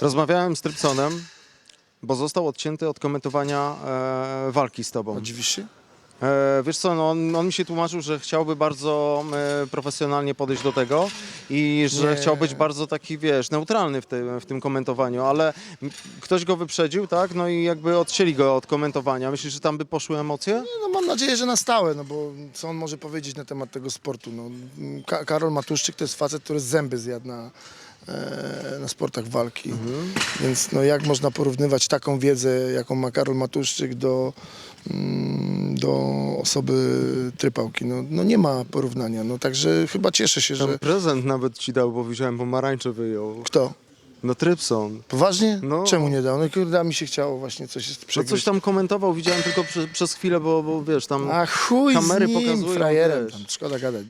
Rozmawiałem z Trypsonem, bo został odcięty od komentowania e, walki z tobą. Dziwisz się? E, wiesz co, no, on, on mi się tłumaczył, że chciałby bardzo e, profesjonalnie podejść do tego i że Nie. chciał być bardzo taki, wiesz, neutralny w tym, w tym komentowaniu, ale m- ktoś go wyprzedził, tak? No i jakby odcięli go od komentowania. Myślisz, że tam by poszły emocje? No mam nadzieję, że na stałe, no bo co on może powiedzieć na temat tego sportu? No, Ka- Karol Matuszczyk to jest facet, który zęby zjadł na, na sportach walki. Więc no, jak można porównywać taką wiedzę, jaką ma Karol Matuszczyk do, mm, do osoby Trypałki? No, no nie ma porównania. No, także chyba cieszę się, Tam że... prezent nawet ci dał, bo widziałem, pomarańcze wyjął. Kto? No Trypson. Poważnie? No. Czemu nie dał? No kurde, mi się chciało właśnie coś No przegryźć. coś tam komentował, widziałem tylko prze, przez chwilę, bo, bo wiesz, tam A chuj kamery z nim, pokazują, frajerem. Tam, szkoda gadać.